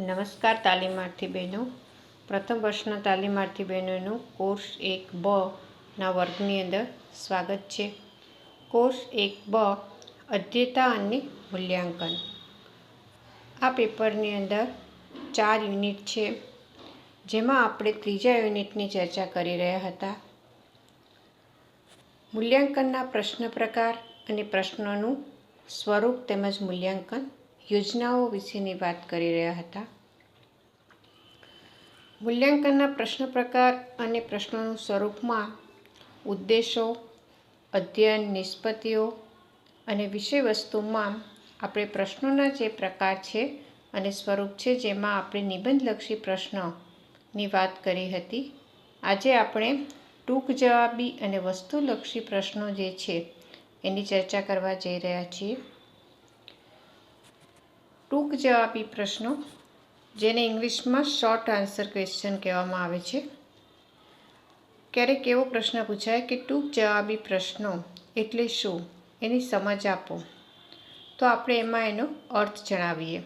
નમસ્કાર તાલીમાર્થી બહેનો. પ્રથમ વર્ષના તાલીમાર્થી બહેનોનું, કોર્સ એક બ ના વર્ગની અંદર સ્વાગત છે. કોર્સ એક બ અધ્યતા અને મૂલ્યાંકન. આ પેપરની અંદર ચાર યુનિટ છે, જેમાં આપણે ત્રીજા યુનિટની ચર્ચા કરી રહ્યા હતા. મૂલ્યાંકનના પ્રશ્ન પ્રકાર અને પ્રશ્નોનું સ્વરૂપ તેમજ મૂલ્યાંકન યોજનાઓ વિશેની વાત કરી રહ્યા હતા. મૂલ્યાંકનના પ્રશ્ન પ્રકાર અને પ્રશ્નોનું સ્વરૂપમાં ઉદ્દેશો, અધ્યયન નિષ્પત્તિઓ અને વિષય વસ્તુમાં આપણે પ્રશ્નોના જે પ્રકાર છે અને સ્વરૂપ છે જેમાં આપણે નિબંધલક્ષી પ્રશ્નની વાત કરી હતી. આજે આપણે ટૂંક જવાબી અને વસ્તુલક્ષી પ્રશ્નો જે છે એની ચર્ચા કરવા જઈ રહ્યા છીએ. ટૂંક જવાબી પ્રશ્નો, જેને ઇંગ્લિશમાં શોર્ટ આન્સર ક્વેશ્ચન કહેવામાં આવે છે. ક્યારેક એવો પ્રશ્ન પૂછાય કે ટૂંક જવાબી પ્રશ્નો એટલે શું? એની સમજ આપો. તો આપણે એમાં એનો અર્થ જણાવીએ.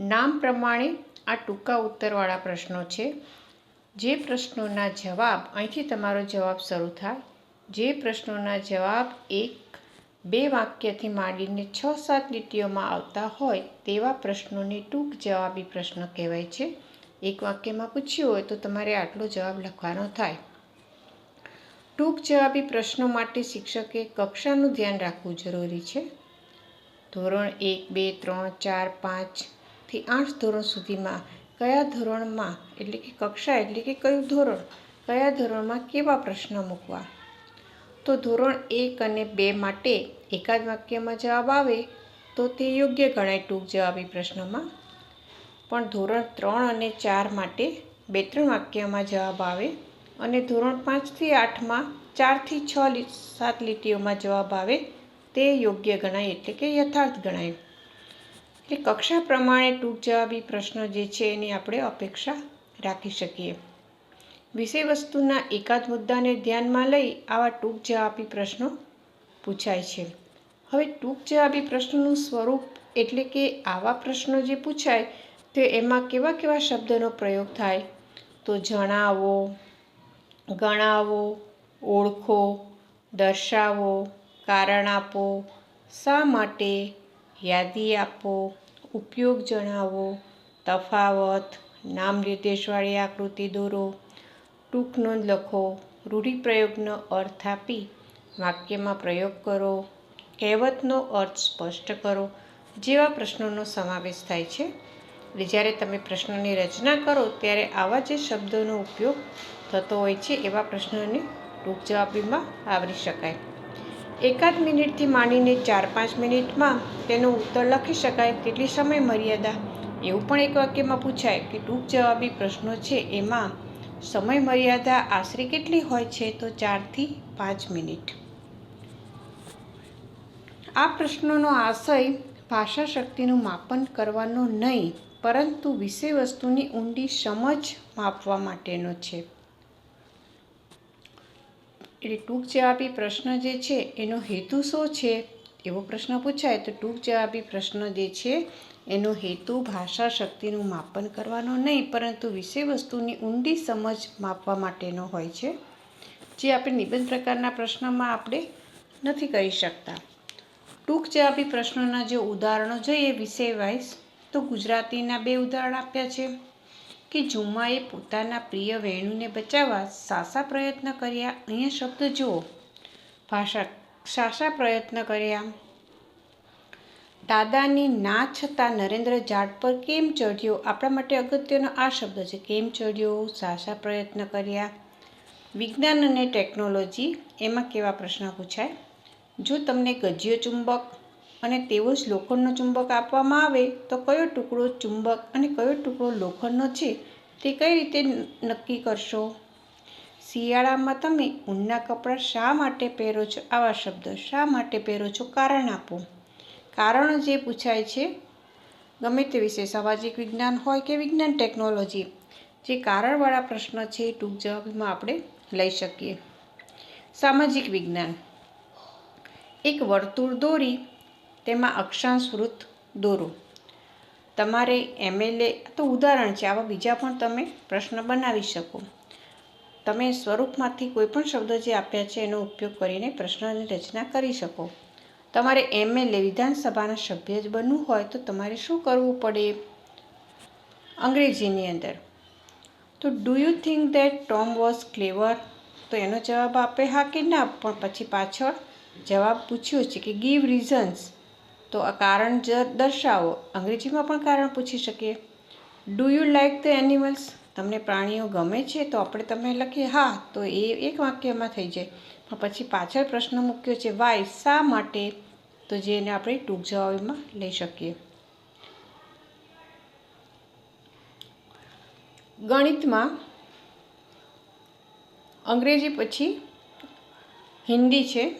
નામ પ્રમાણે આ ટૂંકા ઉત્તરવાળા પ્રશ્નો છે. જે પ્રશ્નોના જવાબ, અહીંથી તમારો જવાબ શરૂ થાય. જે પ્રશ્નોના જવાબ એક બે વાક્યથી માંડીને છ સાત લીટીઓમાં આવતા હોય તેવા પ્રશ્નોને ટૂંક જવાબી પ્રશ્ન કહેવાય છે. એક વાક્યમાં પૂછ્યું હોય તો તમારે આટલો જવાબ લખવાનો થાય. ટૂંક જવાબી પ્રશ્નો માટે શિક્ષકે કક્ષાનું ધ્યાન રાખવું જરૂરી છે. ધોરણ એક, બે, ત્રણ, ચાર પાંચથી આઠ ધોરણ સુધીમાં કયા ધોરણમાં, એટલે કે કક્ષા, એટલે કે કયું ધોરણ, કયા ધોરણમાં કેવા પ્રશ્ન મૂકવા? તો ધોરણ એક અને બે માટે એકાદ વાક્યમાં જવાબ આવે તો તે યોગ્ય ગણાય ટૂંક જવાબી પ્રશ્નમાં. પણ ધોરણ ત્રણ અને ચાર માટે બે ત્રણ વાક્યમાં જવાબ આવે અને ધોરણ પાંચથી આઠમાં ચારથી છ સાત લીટીઓમાં જવાબ આવે તે યોગ્ય ગણાય એટલે કે યથાર્થ ગણાય. એટલે કક્ષા પ્રમાણે ટૂંક જવાબી પ્રશ્નો જે છે એની આપણે અપેક્ષા રાખી શકીએ. વિષય વસ્તુના એકાદ મુદ્દાને ધ્યાનમાં લઈ આવા ટૂંક જવાબી પ્રશ્નો પૂછાય છે. હવે ટૂંક જવાબી પ્રશ્નોનું સ્વરૂપ એટલે કે આવા પ્રશ્નો જે પૂછાય, તે એમાં કેવા કેવા શબ્દનો પ્રયોગ થાય? તો જણાવો, ગણાવો, ઓળખો, દર્શાવો, કારણ આપો, શા માટે, યાદી આપો, ઉપયોગ જણાવો, તફાવત, નામ નિર્દેશવાળી આકૃતિ દોરો ટૂંક નોંધ લખો. રૂઢિપ્રયોગનો અર્થ આપી વાક્યમાં પ્રયોગ કરો. કહેવતનો અર્થ સ્પષ્ટ કરો. જેવા પ્રશ્નોનો સમાવેશ થાય છે. એટલે જ્યારે તમે પ્રશ્નની રચના કરો, ત્યારે આવા જે શબ્દોનો ઉપયોગ થતો હોય છે, એવા પ્રશ્નોને ટૂંક જવાબીમાં આવરી શકાય. એકાદ મિનિટથી માંડીને ચાર પાંચ મિનિટમાં તેનો ઉત્તર લખી શકાય તેટલી સમય મર્યાદા. એવું પણ એક વાક્યમાં પૂછાય કે ટૂંક જવાબી પ્રશ્નો છે, એમાં સમય મર્યાદા આશરે કેટલી હોય છે તો ચારથી પાંચ મિનિટ. આ પ્રશ્નોનો આશય ભાષા શક્તિનું માપન કરવાનો નહીં, પરંતુ વિષય વસ્તુની ઊંડી સમજ માપવા માટેનો છે. એટલે ટૂંક જવાબી પ્રશ્ન જે છે, એનો હેતુ શું છે? એવો પ્રશ્ન પૂછાય તો ટૂંક જવાબી પ્રશ્ન જે છે એનો હેતુ ભાષા શક્તિનું માપન કરવાનો નહીં, પરંતુ વિષય વસ્તુની ઊંડી સમજ માપવા માટેનો હોય છે, જે આપણે નિબંધ પ્રકારના પ્રશ્નમાં આપણે નથી કરી શકતા. ટૂંક જવાબી પ્રશ્નોના જે ઉદાહરણો જોઈએ વિષય વાઇઝ તો ગુજરાતીના બે ઉદાહરણ આપ્યા છે, કે જુમ્માએ પોતાના પ્રિય વેણુને બચાવવા સાસા પ્રયત્ન કર્યા, અહીંયા શબ્દ જુઓ. ભાષા, સાસા પ્રયત્ન કર્યા. દાદાની ના છતાં નરેન્દ્ર ઝાડ પર કેમ ચઢ્યો? આપણા માટે અગત્યનો આ શબ્દ છે. કેમ ચઢ્યો? સાસા પ્રયત્ન કર્યા? વિજ્ઞાન અને ટેકનોલોજી, એમાં કેવા પ્રશ્ન પૂછાય? જો તમને ગજ્યો ચુંબક અને તેવો જ લોખંડનો ચુંબક આપવામાં આવે, તો કયો ટુકડો ચુંબક અને કયો ટુકડો લોખંડનો છે તે કઈ રીતે નક્કી કરશો? શિયાળામાં તમે ઊનના કપડાં શા માટે પહેરો છો? આવા શબ્દ શા માટે પહેરો છો? કારણ આપો. કારણ જે પૂછાય છે, ગમે તે વિશે સામાજિક વિજ્ઞાન હોય કે વિજ્ઞાન ટેકનોલોજી, જે કારણવાળા પ્રશ્ન છે એ ટૂંક જવાબમાં આપણે લઈ શકીએ. સામાજિક વિજ્ઞાન. એક વર્તુળ દોરી, તેમાં અક્ષાંશ વૃત્ત દોરો. તમારે એમએલએ તો ઉદાહરણ છે, આવા બીજા પણ તમે પ્રશ્ન બનાવી શકો. તમે સ્વરૂપમાંથી કોઈ પણ શબ્દ જે આપ્યા છે, એનો ઉપયોગ કરીને પ્રશ્નની રચના કરી શકો. તમારે એમએલએ વિધાનસભાના સભ્ય જ બનવું હોય તો તમારે શું કરવું પડે? અંગ્રેજીની અંદર. તો do you think that Tom was clever તો એનો જવાબ આપે હા કે ના, પણ પછી પાછળ જવાબ પૂછ્યો છે કે ગીવ રીઝન્સ તો આ કારણ જ દર્શાવો. અંગ્રેજીમાં પણ કારણ પૂછી શકીએ do you like the animals તમને પ્રાણીઓ ગમે છે તો આપણે તમે લખીએ, હા, તો એ એક વાક્યમાં થઈ જાય. પછી પાછળ પ્રશ્ન મૂક્યો છે, વાય, શા માટે? તો જેને આપણે ટૂંક જવાબમાં લઈ શકીએ. ગણિતમાં અંગ્રેજી પછી હિન્દી છે.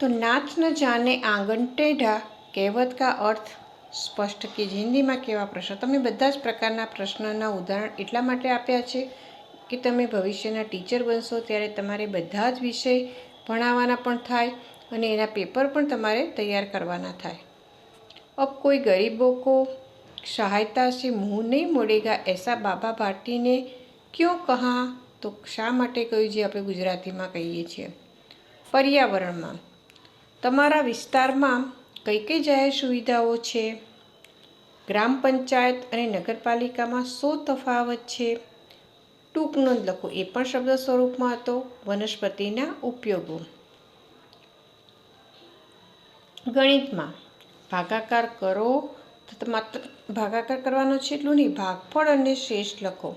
તો નાચ ન જાને આંગણ ટેઢા, કહેવત કા અર્થ સ્પષ્ટ કે હિન્દીમાં કેવા પ્રશ્નો? તમે બધા જ પ્રકારના પ્રશ્નના ઉદાહરણ એટલા માટે આપ્યા છે કે તમે ભવિષ્યના ટીચર બનશો ત્યારે તમારે બધા જ વિષય ભણાવવાના પણ થાય અને એના પેપર પણ તમારે તૈયાર કરવાના થાય. અબ કોઈ ગરીબો કો સહાયતા સે મુંહ નહીં મોડેગા, એસા બાબા ભાટીને ક્યો કહા? તો શા માટે કહ્યું જે આપણે ગુજરાતીમાં કહીએ છીએ? પર્યાવરણમાં. તમારા વિસ્તારમાં કઈ કઈ જાહેર સુવિધાઓ છે? ગ્રામ પંચાયત અને નગરપાલિકામાં શું તફાવત છે? ટૂંક નોંધ લખો. એ પણ શબ્દ સ્વરૂપમાં હતો. વનસ્પતિના ઉપયોગો. ગણિતમાં ભાગાકાર કરો. તો માત્ર ભાગાકાર કરવાનો છે એટલું નહીં. ભાગફળ અને શેષ લખો.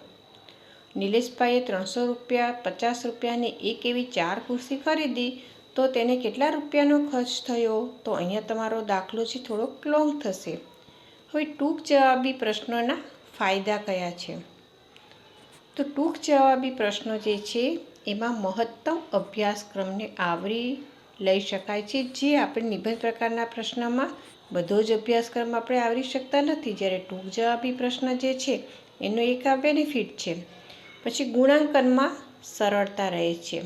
નિલેશભાઈએ ત્રણસો રૂપિયા, પચાસ રૂપિયાની એક એવી ચાર ખુરશી ખરીદી તો તેને કેટલા રૂપિયાનો ખર્ચ થયો? તો અહીંયા તમારો દાખલો છે થોડોક લોંગ થશે. હવે ટૂંક જવાબી પ્રશ્નોના ફાયદા કયા છે? તો ટૂંક જવાબી પ્રશ્નો જે છે, એમાં મહત્તમ અભ્યાસક્રમને આવરી લઈ શકાય છે. જે આપણે નિબંધ પ્રકારના પ્રશ્નમાં બધો જ અભ્યાસક્રમ આપણે આવરી શકતા નથી. જ્યારે ટૂંક જવાબી પ્રશ્ન જે છે, એનો એક આ બેનિફિટ છે. પછી ગુણાંકનમાં સરળતા રહે છે.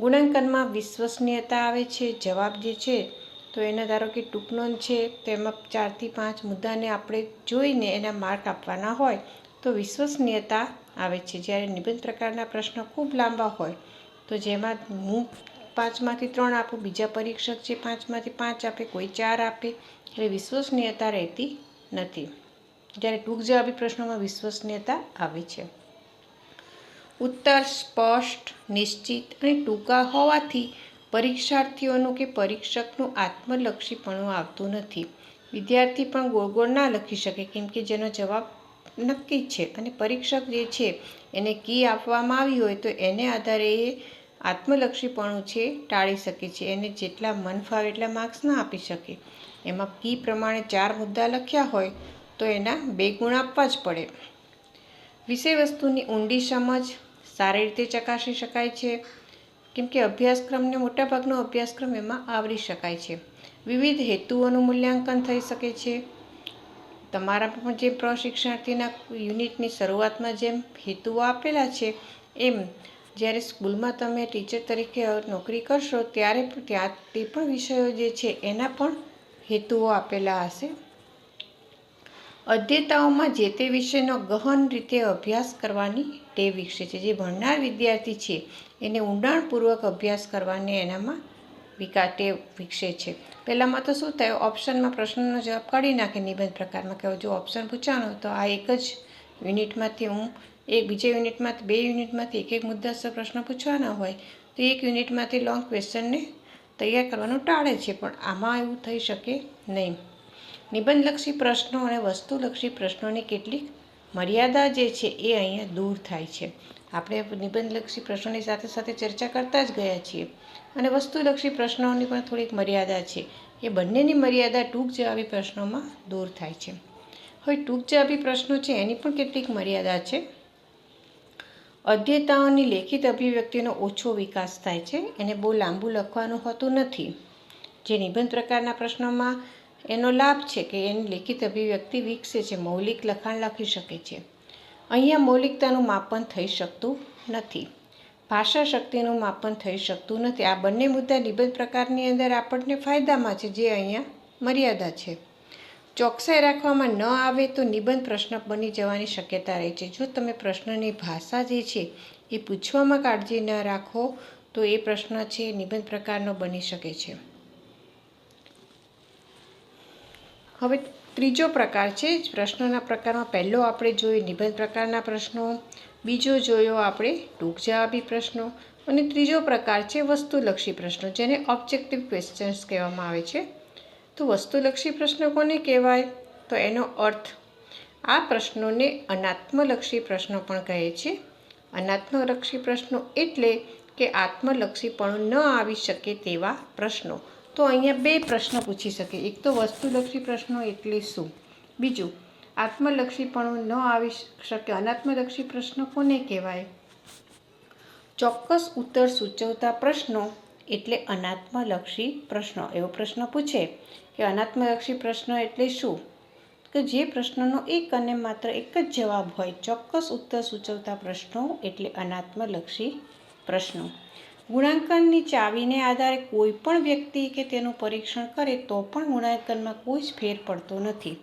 ગુણાંકનમાં વિશ્વસનીયતા આવે છે. જવાબ જે છે, તો એના ધારો કે ટૂંક છે, તો એમાં ચારથી પાંચ મુદ્દાને આપણે જોઈને એના માર્ક આપવાના હોય, તો વિશ્વસનીયતા આવે છે. જ્યારે નિબંધ પ્રકારના પ્રશ્નો ખૂબ લાંબા હોય, તો જેમાં હું પાંચમાંથી ત્રણ આપું, બીજા પરીક્ષક છે પાંચમાંથી પાંચ આપે, કોઈ ચાર આપે, એટલે વિશ્વસનીયતા રહેતી નથી. જ્યારે ટૂંક જવાબી પ્રશ્નોમાં વિશ્વસનીયતા આવે છે. ઉત્તર સ્પષ્ટ, નિશ્ચિત અને ટૂંકા હોવાથી પરીક્ષાર્થીઓનું કે પરીક્ષકનું આત્મલક્ષીપણું આવતું નથી. વિદ્યાર્થી પણ ગોળ ગોળ ના લખી શકે, કેમ કે જેનો જવાબ નક્કી જ છે. અને પરીક્ષક જે છે, એને કી આપવામાં આવી હોય તો એને આધારે એ આત્મલક્ષીપણું છે ટાળી શકે છે. એને જેટલા મન ફાવે એટલા માર્ક્સ ના આપી શકે. એમાં કી પ્રમાણે ચાર મુદ્દા લખ્યા હોય તો એના બે ગુણ આપવા જ પડે. વિષય વસ્તુની ઊંડી સમજ સારી રીતે ચકાસી શકાય છે. કેમ કે અભ્યાસક્રમને મોટાભાગનો અભ્યાસક્રમ એમાં આવરી શકાય છે. વિવિધ હેતુઓનું મૂલ્યાંકન થઈ શકે છે. તમારા પણ જે પ્રશિક્ષણાર્થીના યુનિટની શરૂઆતમાં જેમ હેતુઓ આપેલા છે, એમ જ્યારે સ્કૂલમાં તમે ટીચર તરીકે નોકરી કરશો, ત્યારે ત્યાં તે પણ વિષયો જે છે, એના પણ હેતુઓ આપેલા હશે. અધ્યતાઓમાં જે તે વિષયનો ગહન રીતે અભ્યાસ કરવાની ટેવ વિકસે છે. જે ભણનાર વિદ્યાર્થી છે, એને ઊંડાણપૂર્વક અભ્યાસ કરવાની એનામાં વિકા ટેવ વિકસે છે. પહેલાંમાં તો શું થાય? ઓપ્શનમાં પ્રશ્નનો જવાબ કાઢી નાખે નિબંધ પ્રકારમાં કે જો ઓપ્શન પૂછાનો તો આ એક જ યુનિટમાંથી હું એક, બીજા યુનિટમાંથી બે યુનિટમાંથી એક એક મુદ્દાસર પ્રશ્ન પૂછવાના હોય તો એક યુનિટમાંથી લોંગ ક્વેશ્ચનને તૈયાર કરવાનું ટાળે છે, પણ આમાં એવું થઈ શકે નહીં. નિબંધલક્ષી પ્રશ્નો અને વસ્તુલક્ષી પ્રશ્નોની કેટલીક મર્યાદા જે છે એ અહીંયા દૂર થાય છે. આપણે નિબંધલક્ષી પ્રશ્નોની સાથે સાથે ચર્ચા કરતા જ ગયા છીએ. અને વસ્તુલક્ષી પ્રશ્નોની પણ થોડીક મર્યાદા છે. એ બંનેની મર્યાદા ટૂંક જવાબી પ્રશ્નોમાં દૂર થાય છે. હવે ટૂંક જવાબી પ્રશ્નો છે, એની પણ કેટલીક મર્યાદા છે. અધ્યતાઓની લેખિત અભિવ્યક્તિનો ઓછો વિકાસ થાય છે, એને બહુ લાંબુ લખવાનું હોતું નથી. જે નિબંધ પ્રકારના પ્રશ્નોમાં એનો લાભ છે કે એની લેખિત અભિવ્યક્તિ વિકસે છે, મૌલિક લખાણ લખી શકે છે. અહીંયા મૌલિકતાનું માપન થઈ શકતું નથી. ભાષા શક્તિનું માપન થઈ શકતું નથી. આ બંને મુદ્દા નિબંધ પ્રકારની અંદર આપણને ફાયદામાં છે, જે અહીંયા મર્યાદા છે. ચોકસાઈ રાખવામાં ન આવે તો નિબંધ પ્રશ્ન બની જવાની શક્યતા રહે છે. જો તમે પ્રશ્નની ભાષા જે છે એ પૂછવામાં કાળજી ન રાખો તો એ પ્રશ્ન છે, નિબંધ પ્રકારનો બની શકે છે. હવે ત્રીજો પ્રકાર છે, પ્રશ્નોના પ્રકારમાં પહેલો આપણે જોયો નિબંધ પ્રકારના પ્રશ્નો, બીજો જોયો આપણે ટૂંક જવાબી પ્રશ્નો, અને ત્રીજો પ્રકાર છે વસ્તુલક્ષી પ્રશ્નો, જેને ઓબ્જેક્ટિવ ક્વેશ્ચન્સ કહેવામાં આવે છે. તો વસ્તુલક્ષી પ્રશ્નો કોને કહેવાય? તો એનો અર્થ, આ પ્રશ્નોને અનાત્મલક્ષી પ્રશ્નો પણ કહે છે. અનાત્મલક્ષી પ્રશ્નો એટલે કે આત્મલક્ષીપણું ન આવી શકે તેવા પ્રશ્નો. તો અહીંયા બે પ્રશ્ન પૂછી શકે. એક તો વસ્તુલક્ષી પ્રશ્નો, એટલે શું? બીજું, આત્મલક્ષીપણું ન આવી શકે. અનાત્મલક્ષી પ્રશ્નો કોને કહેવાય? ચોક્કસ ઉત્તર સૂચવતા પ્રશ્નો, એટલે અનાત્મલક્ષી પ્રશ્નો. એવો પ્રશ્ન પૂછે કે અનાત્મલક્ષી પ્રશ્ન એટલે શું? કે જે પ્રશ્નનો એક અને માત્ર એક જ જવાબ હોય. ચોક્કસ ઉત્તર સૂચવતા પ્રશ્નો, એટલે અનાત્મલક્ષી પ્રશ્નો. ગુણાંકનની ચાવીને આધારે કોઈ પણ વ્યક્તિ કે તેનું પરીક્ષણ કરે તો પણ ગુણાંકનમાં કોઈ જ ફેર પડતો નથી.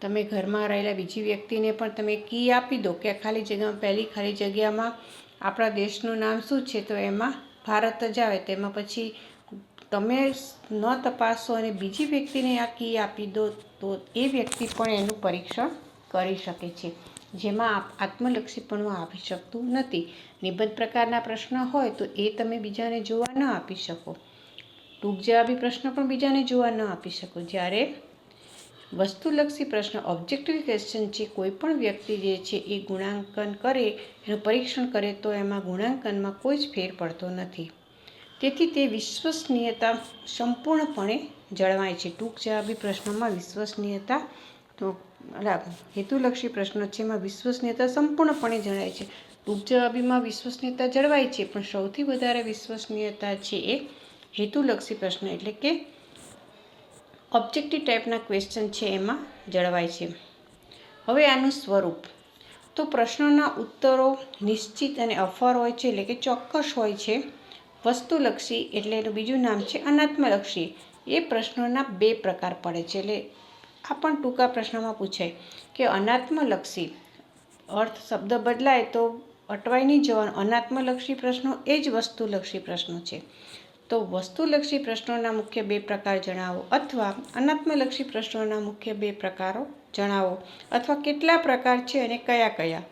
તમે ઘરમાં રહેલા બીજી વ્યક્તિને પણ તમે કી આપી દો કે ખાલી જગ્યામાં પહેલી ખાલી જગ્યામાં આપણા દેશનું નામ શું છે તો એમાં ભારત જ આવે. તેમાં પછી તમે ન તપાસો અને બીજી વ્યક્તિને આ કી આપી દો તો એ વ્યક્તિ પણ એનું પરીક્ષણ કરી શકે છે. જેમાં આત્મલક્ષીપણું આપી શકતું નથી. નિબંધ પ્રકારના પ્રશ્ન હોય તો એ તમે બીજાને જોવા ન આપી શકો. ટૂંક જવાબી પ્રશ્ન પણ બીજાને જોવા ન આપી શકો. જ્યારે વસ્તુલક્ષી પ્રશ્ન ઓબ્જેક્ટિવ ક્વેશ્ચન છે કોઈ પણ વ્યક્તિ જે છે એ ગુણાંકન કરે, એનું પરીક્ષણ કરે તો એમાં ગુણાંકનમાં કોઈ જ ફેર પડતો નથી. તેથી તે વિશ્વસનીયતા સંપૂર્ણપણે જળવાય છે. ટૂંક જવાબી પ્રશ્નોમાં વિશ્વસનીયતા તો હેતુલક્ષી પ્રશ્ન છે, એમાં વિશ્વસનીયતા સંપૂર્ણપણે જણાય છે. ટૂંક જવાબીમાં વિશ્વસનીયતા જળવાય છે, પણ સૌથી વધારે વિશ્વસનીયતા છે એ હેતુલક્ષી પ્રશ્ન એટલે કે ઓબ્જેક્ટિવ ટાઈપના ક્વેશ્ચન છે એમાં જળવાય છે. હવે આનું સ્વરૂપ. તો પ્રશ્નોના ઉત્તરો નિશ્ચિત અને અફર હોય છે, એટલે કે ચોક્કસ હોય છે. વસ્તુલક્ષી એટલે એનું બીજું નામ છે અનાત્મલક્ષી. એ પ્રશ્નોના બે પ્રકાર પડે છે, એટલે આ પણ ટૂંકા પ્રશ્નમાં પૂછાય કે અનાત્મલક્ષી અર્થ શબ્દ બદલાય તો અટવાઈ નહીં જવાનું અનાત્મલક્ષી પ્રશ્નો એ જ વસ્તુલક્ષી પ્રશ્નો છે. તો વસ્તુલક્ષી પ્રશ્નોના મુખ્ય બે પ્રકાર જણાવો અથવા અનાત્મલક્ષી પ્રશ્નોના મુખ્ય બે પ્રકારો જણાવો અથવા કેટલા પ્રકાર છે અને કયા કયા?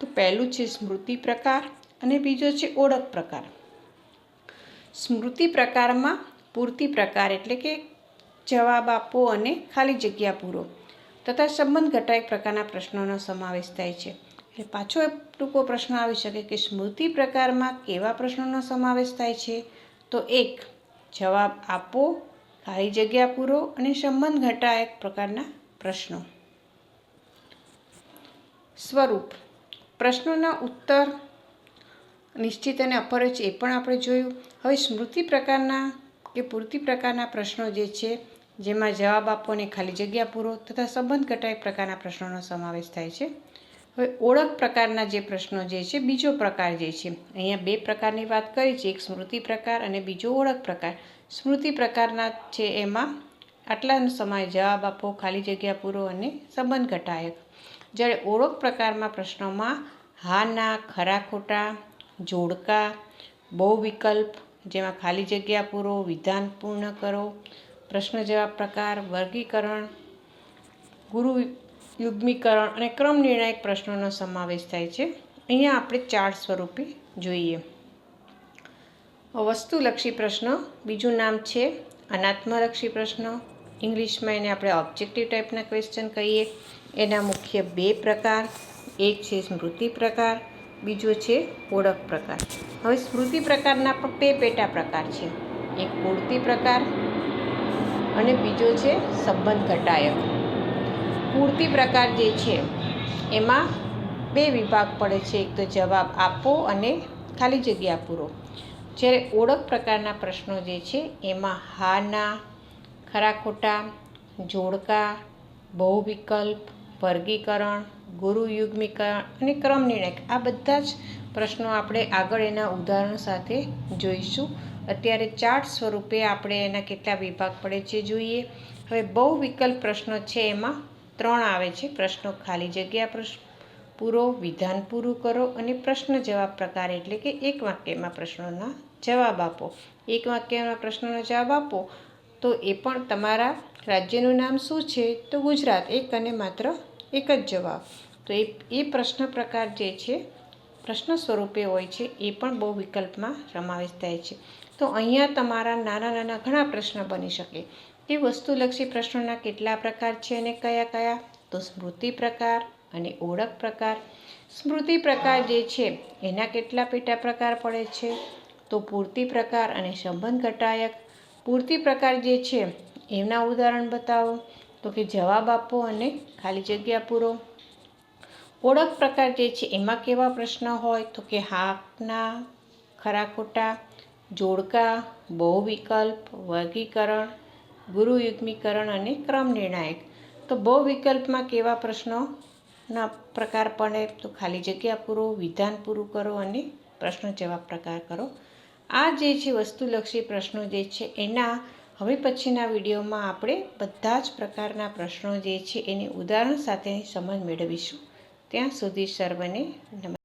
તો પહેલું છે સ્મૃતિ પ્રકાર અને બીજો છે ઓળખ પ્રકાર. સ્મૃતિ પ્રકારમાં પૂર્તિ પ્રકાર એટલે કે જવાબ આપો અને ખાલી જગ્યા પૂરો. તથા સંબંધ ઘટાય પ્રકારના પ્રશ્નોનો સમાવેશ થાય છે. એટલે પાછો ટૂંકો પ્રશ્ન આવી શકે કે સ્મૃતિ પ્રકારમાં કેવા પ્રશ્નોનો સમાવેશ થાય છે? તો એક, જવાબ આપો, ખાલી જગ્યા પૂરો અને સંબંધ ઘટાયક પ્રકારના પ્રશ્નો. સ્વરૂપ, પ્રશ્નોના ઉત્તર નિશ્ચિત અને અપરચ એ પણ આપણે જોયું. હવે સ્મૃતિ પ્રકારના કે પૂર્તિ પ્રકારના પ્રશ્નો જે છે જેમાં જવાબ આપો અને ખાલી જગ્યા પૂરો તથા સંબંધ ઘટાય પ્રકારના પ્રશ્નોનો સમાવેશ થાય છે. હવે ઓળખ પ્રકારના જે પ્રશ્નો જે છે, બીજો પ્રકાર જે છે, અહીંયા બે પ્રકારની વાત કરી છે, એક સ્મૃતિ પ્રકાર અને બીજો ઓળખ પ્રકાર. સ્મૃતિ પ્રકારના છે એમાં આટલાનો સમય જવાબ આપો, ખાલી જગ્યા પૂરો અને સંબંધ ઘટાયક જ્યારે ઓળખ પ્રકારમાં પ્રશ્નોમાં હા ના ખરા ખોટા, જોડકા બહુ વિકલ્પ જેમાં ખાલી જગ્યા પૂરો, વિધાન પૂર્ણ કરો પ્રશ્ન જવાબ પ્રકાર, વર્ગીકરણ, ગુરુ યુગ્મીકરણ અને ક્રમ નિર્ણાયક પ્રશ્નોનો સમાવેશ થાય છે. અહીંયા આપણે ચાર સ્વરૂપે જોઈએ. વસ્તુલક્ષી પ્રશ્ન, બીજું નામ છે અનાત્મલક્ષી પ્રશ્ન. ઇંગ્લિશમાં એને આપણે ઓબ્જેક્ટિવ ટાઈપના ક્વેશ્ચન કહીએ. એના મુખ્ય બે પ્રકાર, એક છે સ્મૃતિ પ્રકાર, બીજો છે ઓળખ પ્રકાર. હવે સ્મૃતિ પ્રકારના પણ બે પેટા પ્રકાર છે. એક પૂર્તિ પ્રકાર અને બીજો છે સંબંધ ઘટાયક. પૂર્તિ પ્રકાર જે છે, એમાં બે વિભાગ પડે છે. એક તો જવાબ આપો અને ખાલી જગ્યા પૂરો. જ્યારે ઓળખ પ્રકારના પ્રશ્નો જે છે, એમાં હા ના ખરા ખોટા, જોડકા બહુ વિકલ્પ વર્ગીકરણ ગુરુ યુગ્મીકરણ અને ક્રમ નિર્ણય આ બધા જ પ્રશ્નો આપણે આગળ એના ઉદાહરણ સાથે જોઈશું. અત્યારે ચાર્ટ સ્વરૂપે આપણે એના કેટલા વિભાગ પડે છે જોઈએ. હવે બહુ વિકલ્પ પ્રશ્નો છે એમાં ત્રણ આવે છે. પ્રશ્નો ખાલી જગ્યા પ્રશ્ન પૂરો, વિધાન પૂરું કરો અને પ્રશ્ન જવાબ પ્રકાર એટલે કે એક વાક્યમાં પ્રશ્નોના જવાબ આપો. એક વાક્યમાં પ્રશ્નોનો જવાબ આપો, તો એ પણ તમારા રાજ્યનું નામ શું છે? તો ગુજરાત. એક અને માત્ર એક જ જવાબ. તો એ એ પ્રશ્ન પ્રકાર જે છે પ્રશ્ન સ્વરૂપે હોય છે, એ પણ બહુ વિકલ્પમાં સમાવેશ થાય છે. તો અહીંયા તમારા નાના નાના ઘણા પ્રશ્ન બની શકે. તે વસ્તુલક્ષી પ્રશ્નોના કેટલા પ્રકાર છે અને કયા કયા? તો સ્મૃતિ પ્રકાર અને ઓળખ પ્રકાર. સ્મૃતિ પ્રકાર જે છે, એના કેટલા પેટા પ્રકાર પડે છે? તો પૂર્તિ પ્રકાર અને સંબંધ ઘટાયક. પૂર્તિ પ્રકાર જે છે એના ઉદાહરણ બતાવો. તો કે જવાબ આપો અને ખાલી જગ્યા પૂરો. ઓળખ પ્રકાર જે છે, એમાં કેવા પ્રશ્ન હોય? તો કે હાકના ખરા ખોટા, જોડકા બહુ વિકલ્પ વર્ગીકરણ, ગુરુયુગ્મીકરણ અને ક્રમ નિર્ણાયક. તો બહુ વિકલ્પમાં કેવા પ્રશ્નોના પ્રકાર પડે? તો ખાલી જગ્યા પૂરો, વિધાન પૂરું કરો અને પ્રશ્ન જવાબ પ્રકાર કરો. આ જે છે, વસ્તુલક્ષી પ્રશ્નો જે છે, એના હવે પછીના વિડીયોમાં આપણે બધા જ પ્રકારના પ્રશ્નો જે છે, એની ઉદાહરણ સાથેની સમજ મેળવીશું. ત્યાં સુધી સર્વને નમસ્કાર.